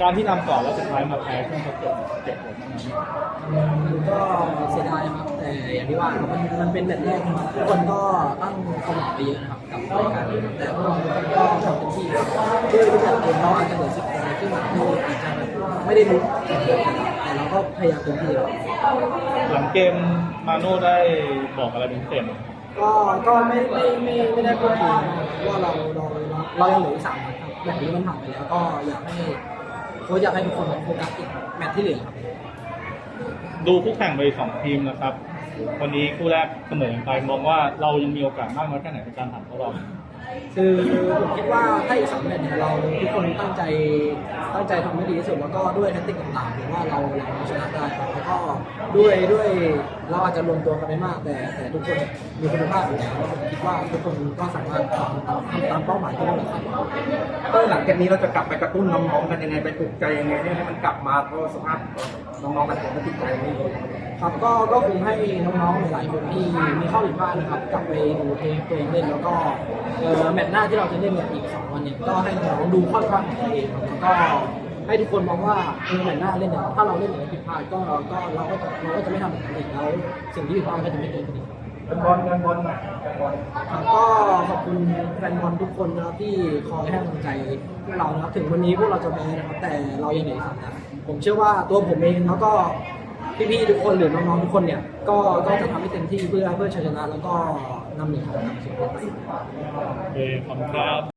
การที่นำก่อนแล้วสุดท้ายมาแพ้ช่วงทดเจ็บเจ็บผมนะครับก็เสียดายครับแต่อย่างที่ว่าครับมันมันเป็นแบบแรกครับทุกคนก็ตั้งความหวังไปเยอะนะครับกับรายการนี้แต่พวกเราก็ทำเต็มที่ครับด้วยรูปแบบเกมเราอาจจะเหลือสิบคนซึ่งเราอาจจะแบบไม่ได้รู้แต่เราก็พยายามเต็มที่ครับหลังเกมมาโน่ได้บอกอะไรเป็นพิเศษไหม ก็ก็ไม่ไม่ไม่ไม่ได้พูดคุยว่าเราเราเรายังเหลืออีกสามนัดครับแบบนี้มันผ่านไปแล้วก็อยากให้โค้ชอยากให้ทุกคนโฟกัสอีกแมตช์ที่เหลือครับ ดูคู่แข่งไปสองทีมนะครับ วันนี้คู่แรกเสมอกันไปมองว่าเรายังมีโอกาสมากน้อยแค่ไหนในการผ่านเข้ารอบ คือผมคิดว่าถ้าอีสามมตช์เนี่ยเราทุกคนตั้งใจตั้งใจทำให้ดีที่สุดแล้วก็ด้วยแทคติกต่างๆผมว่าเราเราชนะได้ครับแล้วก็ด้วยด้วยเราอาจจะรวมตัวกันไม่มาก แต่แต่ทุกคนมีคุณภาพอยู่แล้วผมคิดว่าทุกคนก็สามารถทำตามทำตามเป้าหมายที่เราคาดหวังเอหลังจากนี้เราจะกลับไปกระตุ้นน้องๆกันยังไงไปปลุกใจยังไงให้มันกลับมาเพราะสภาพ น้องๆแบบผมก็ติดใจไม่ดีครับก็ก็คงให้น้องๆหลายๆคนที่มีข้อผิดพลาดนะครับกลับไปดูเทปตัวเองเล่นแล้วก็เอ่อแมตช์หน้าที่เราจะเล่นเนี่ยอีกสองวันเนี่ยก็ให้น้องดูข้อผิดพลาดของตัวเองแล้วก็ให้ทุกคนมองว่าเออแมตช์หน้าเล่นเนี่ยถ้าเราเล่นอย่างผิดพลาดก็ก็เราก็เราก็จะไม่ทำแบบนั้นอีกแล้วสิ่งที่ผิดพลาดก็จะไม่เกิดขึ้นอีกเป็น บอลกันบอลหน่อยกันบอลครับก็ขอบคุณแฟนบอลทุกคนนะครับที่คอยให้กำลังใจพวกเรานะครับถึงวันนี้พวกเราจะแพ้นะครับแต่เรายังเหนือสามนัดผมเชื่อว่าตัวผมเองแล้วก็พี่ๆทุกคนหรือน้องๆทุกคนเนี่ยก็ก็จะทำให้เต็มที่เพื่อเพื่อชัยชนะแล้วก็นำหนีครับโอเคขอบคุณครับ